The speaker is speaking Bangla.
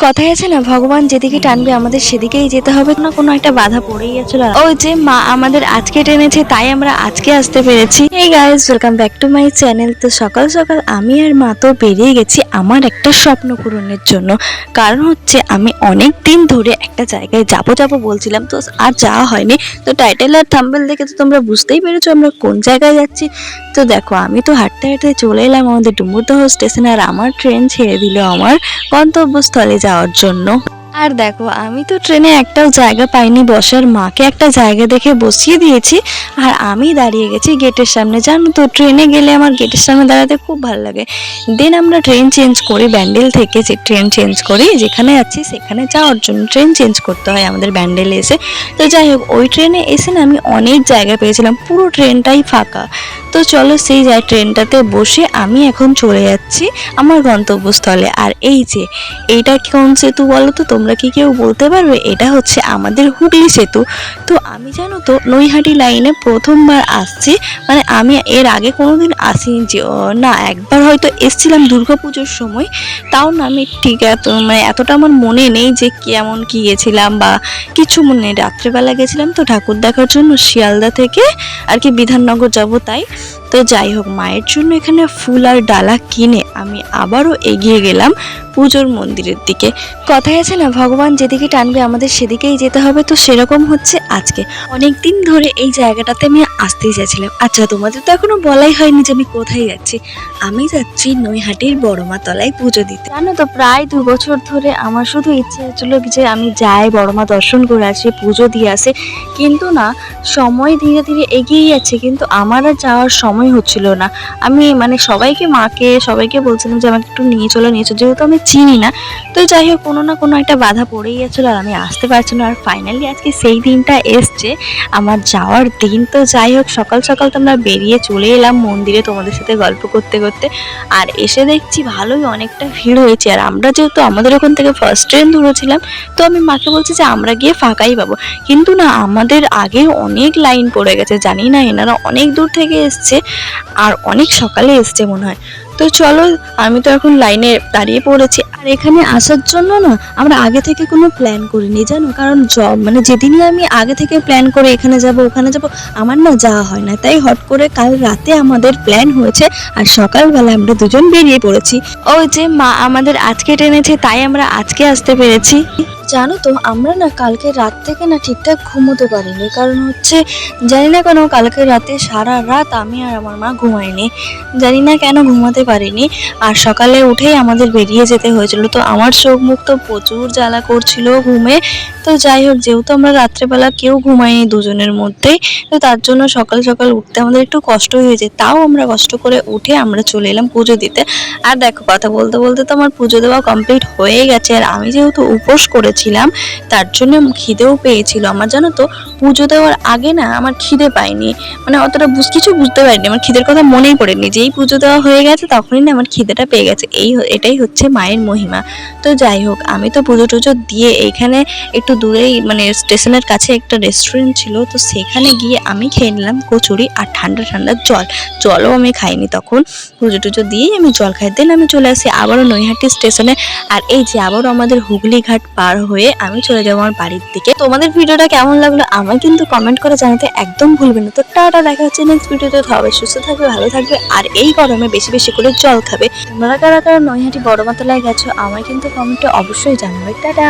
কথাই আছে না, ভগবান যেদিকে টানবে আমাদের সেদিকেই যেতে হবে। না, কোনো একটা বাধা পড়েই গেছিল। ওই যে মা আমাদের আজকে টেনেছে, তাই আমরা আজকে আসতে পেরেছি। এই guys welcome back to my channel তো সকাল সকাল আমি আর মা তো বেরিয়ে গেছি আমার একটা স্বপ্ন পূরণের জন্য। কারণ হচ্ছে আমি অনেক দিন ধরে একটা জায়গায় যাব যাব বলছিলাম, তো আর যাওয়া হয়নি। তো টাইটেল আর থাম্বেল দেখে তো তোমরা বুঝতেই পেরেছ আমরা কোন জায়গায় যাচ্ছি। তো দেখো, আমি তো হাঁটতে হাঁটতে চলে এলাম আমাদের ডুমুরদহ স্টেশনে আর আমার ট্রেন ছেড়ে দিল আমার গন্তব্যস্থলে। যাওয়ার জন্য। আর দেখো, আমি তো ট্রেনে একটাও জায়গা পাইনি, বসার মাকে একটা জায়গা দেখে বসিয়ে দিয়েছি, আর আমি দাঁড়িয়ে গেছি গেটের সামনে। জানো তো, ট্রেনে গেলে আমার গেটের সামনে দাঁড়াতে খুব ভালো লাগে। দেন আমরা ট্রেন চেঞ্জ করি, ব্যান্ডেল থেকে যে ট্রেন চেঞ্জ করি, যেখানে যাচ্ছি সেখানে যাওয়ার জন্য ট্রেন চেঞ্জ করতে হয় আমাদের ব্যান্ডেলে এসে। তো যাই হোক, ওই ট্রেনে এসে না আমি অনেক জায়গা পেয়েছিলাম, পুরো ট্রেনটাই ফাঁকা। তো চলো সেই যায় ট্রেনটাতে বসে আমি এখন চলে যাচ্ছি আমার গন্তব্যস্থলে। আর এই যে, এইটা কোন সেতু বলো তো তোমরা? কি কেউ বলতে পারবে? এটা হচ্ছে আমাদের হুগলি সেতু। তো আমি জানো তো, নৈহাটি লাইনে প্রথমবার আসছি। মানে আমি এর আগে কোনোদিন আসিনি যে না, একবার হয়তো এসছিলাম দুর্গাপুজোর সময়। তাও না, আমি ঠিক এত মানে এতটা আমার মনে নেই যে কেমন কি গেছিলাম বা কিছু মনে নেই। রাত্রেবেলা গেছিলাম তো ঠাকুর দেখার জন্য শিয়ালদা থেকে আর কি বিধাননগর যাব তাই। তো যাই হোক, মায়ের জন্য এখানে ফুল আর ডালা কিনে আমি আবারও এগিয়ে গেলাম পুজোর মন্দিরের দিকে। কথাই আছে না, ভগবান যেদিকে টানবে আমাদের সেদিকেই যেতে হবে। তো সেরকম হচ্ছে আজকে। অনেক দিন ধরে এই জায়গাটাতে আমি আসতেই যাচ্ছিলাম। আচ্ছা তোমাদের তো এখনও বলাই হয়নি যে আমি কোথায় যাচ্ছি। আমি যাচ্ছি নৈহাটির বড়মা তলায় পুজো দিতে। জানো তো, প্রায় দু বছর ধরে আমার শুধু ইচ্ছে হচ্ছিল যে আমি যাই বড়মা দর্শন করে আসি, পুজো দিয়ে আসি। কিন্তু না, সময় ধীরে ধীরে এগিয়ে যাচ্ছে। কিন্তু আমার আর যাওয়ার সময় হচ্ছিল না। আমি মানে সবাইকে মাকে, সবাইকে বলছিলাম যে আমাকে একটু নিয়ে চলো, নিয়ে যেহেতু আমি চিনি না তো যাই হোক, কোনো না কোনো একটা বাধা পড়েই যাচ্ছিল আর আমি আসতে পারছি না। আর ফাইনালি আজকে সেই দিনটা এসছে, আমার যাওয়ার দিন। তো যাই হোক, সকাল সকাল তো আমরা বেরিয়ে চলে এলাম মন্দিরে তোমাদের সাথে গল্প করতে করতে। আর এসে দেখছি ভালোই অনেকটা ভিড় হয়েছে। আর আমরা যেহেতু আমাদের ওখান থেকে ফার্স্ট ট্রেন ধরেছিলাম, তো আমি মাকে বলছি যে আমরা গিয়ে ফাঁকাই পাবো। কিন্তু না, আমাদের আগে অনেক লাইন পড়ে গেছে জানি না এনারা অনেক দূর থেকে এসছে, আর অনেক সকালে এসছে মনে হয়। তো চলো, আমি তো এখন লাইনে দাঁড়িয়ে পড়েছি। আর এখানে আসার জন্য না, আমরা আগে থেকে কোনো প্ল্যান করিনি, জানো? কারণ জব মানে যেদিনই আমি আগে থেকে প্ল্যান করে এখানে যাব, ওখানে যাব, আমার না যাওয়া হয় না। তাই হট করে কাল রাতে আমাদের প্ল্যান হয়েছে, আর সকালবেলা আমরা দুজন বেরিয়ে পড়েছি। ওই যে মা আমাদের আজকে টেনেছে, তাই আমরা আজকে আসতে পেরেছি। জানো তো, আমরা না কালকে রাত থেকে না ঠিকঠাক ঘুমোতে পারিনি। কারণ হচ্ছে, জানি না কেন কালকে রাতে সারা রাত আমি আর আমার মা ঘুমাইনি। জানি না কেন ঘুমাতে পারিনি। আর সকালে উঠেই আমাদের বেরিয়ে যেতে হয়েছিল। তো আমার চোখ মুখ তো প্রচুর জ্বালা করছিল ঘুমে। তো যাই হোক, যেহেতু আমরা রাত্রেবেলা কেউ ঘুমাইনি দুজনের মধ্যেই, তো তার জন্য সকাল সকাল উঠতে আমাদের একটু কষ্ট হয়েছে। তাও আমরা কষ্ট করে উঠে আমরা চলে এলাম পুজো দিতে। আর দেখো, কথা বলতে বলতে তো আমার পুজো দেওয়া কমপ্লিট হয়ে গেছে। আর আমি যেহেতু উপোস করেছিলাম তার জন্য খিদেও পেয়েছিল। আমার জানো তো, পুজো দেওয়ার আগে না আমার খিদে পাইনি মানে অতটা কিছু বুঝতে পারিনি। আমার খিদের কথা মনেই পড়েনি। যেই পুজো দেওয়া হয়ে গেছে তখনই না আমার খিদেটা পেয়ে গেছে। এই এটাই হচ্ছে মায়ের মহিমা। তো যাই হোক, আমি তো পুজো টুজো দিয়ে এইখানে একটু দূরেই মানে স্টেশনের কাছে একটা রেস্টুরেন্ট ছিল, তো সেখানে গিয়ে আমি খেয়ে নিলাম কচুরি আর ঠান্ডা ঠান্ডা জল। জলও আমি খাইনি তখন। পুজো টুজো দিয়েই আমি জল খাই। দেন আমি চলে আসি আবারও নৈহাটি স্টেশনে। আর এই যে আবারও আমাদের হুগলি ঘাট পার হয়ে আমি চলে যাব আমার বাড়ির দিকে। তোমাদের ভিডিওটা কেমন লাগল আমার কিন্তু কমেন্ট করে জানাতে একদম ভুলবে না। তো টাটা, দেখা হচ্ছে নেক্সট ভিডিওতে। সবাই সুস্থ থাকবে, ভালো থাকবে, আর এই গরমে বেশি বেশি করে জল খাবে। তোমরা কারা কারা নৈহাটি বড় মাতলায় গেছো, আমায় কিন্তু কমেন্টে অবশ্যই জানাবে। টাটা!